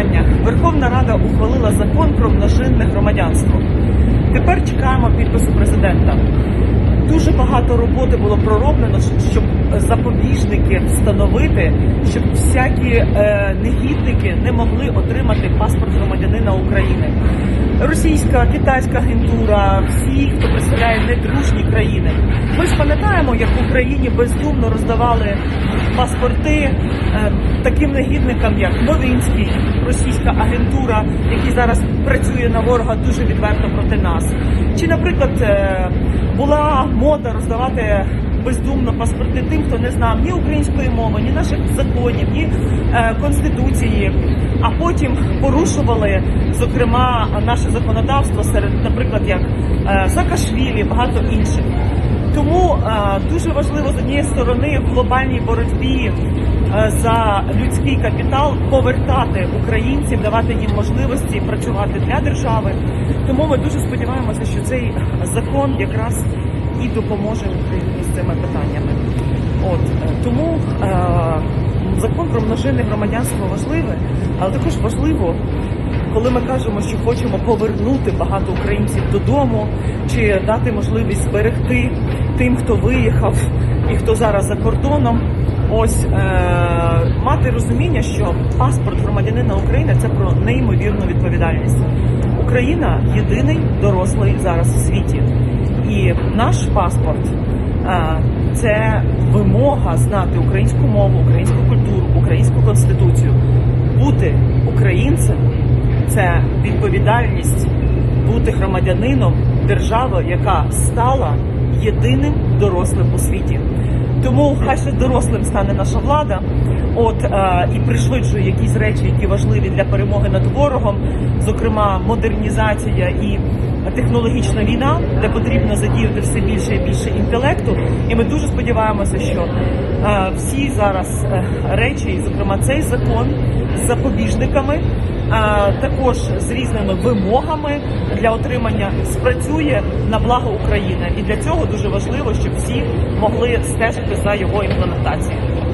питання. Верховна Рада ухвалила закон про множинне громадянство. Тепер чекаємо підпису президента. Дуже багато роботи було пророблено, щоб запобіжники встановити, щоб всякі е, негідники не могли отримати паспорт громадянина України. Російська, китайська агентура, всі, хто представляє недружні країни. Ми ж пам'ятаємо, як в Україні бездумно роздавали паспорти е, таким негідникам, як Новинський, російська агентура, який зараз працює на ворога дуже відверто проти нас. Чи, наприклад, е, була мода роздавати бездумно паспорти тим, хто не знав ні української мови, ні наших законів, ні е, конституції, а потім порушували, зокрема, наше законодавство серед, наприклад, як е, Саакашвілі, багато інших. Тому е, дуже важливо з однієї сторони в глобальній боротьбі е, за людський капітал повертати українців, давати їм можливості працювати для держави. Тому ми дуже сподіваємося, що цей закон якраз і допоможе Україні з цими питаннями. От е, тому е, закон про множинне громадянство важливе, але також важливо коли ми кажемо, що хочемо повернути багато українців додому, чи дати можливість зберегти тим, хто виїхав і хто зараз за кордоном, ось е- мати розуміння, що паспорт громадянина України це про неймовірну відповідальність. Україна єдиний дорослий зараз в світі, наш паспорт. е, Це вимога знати українську мову, українську культуру, українську конституцію, бути українцем це відповідальність бути громадянином держави, яка стала єдиним дорослим у світі. Тому хай ще дорослим стане наша влада, от е, і пришвидшує якісь речі, які важливі для перемоги над ворогом, зокрема модернізація і технологічна війна, де потрібно задіяти все більше і більше інтелекту. І ми дуже сподіваємося, що е, всі зараз е, речі, зокрема цей закон з запобіжниками, також з різними вимогами для отримання спрацює на благо України. І для цього дуже важливо, щоб всі могли стежити за його імплементацією.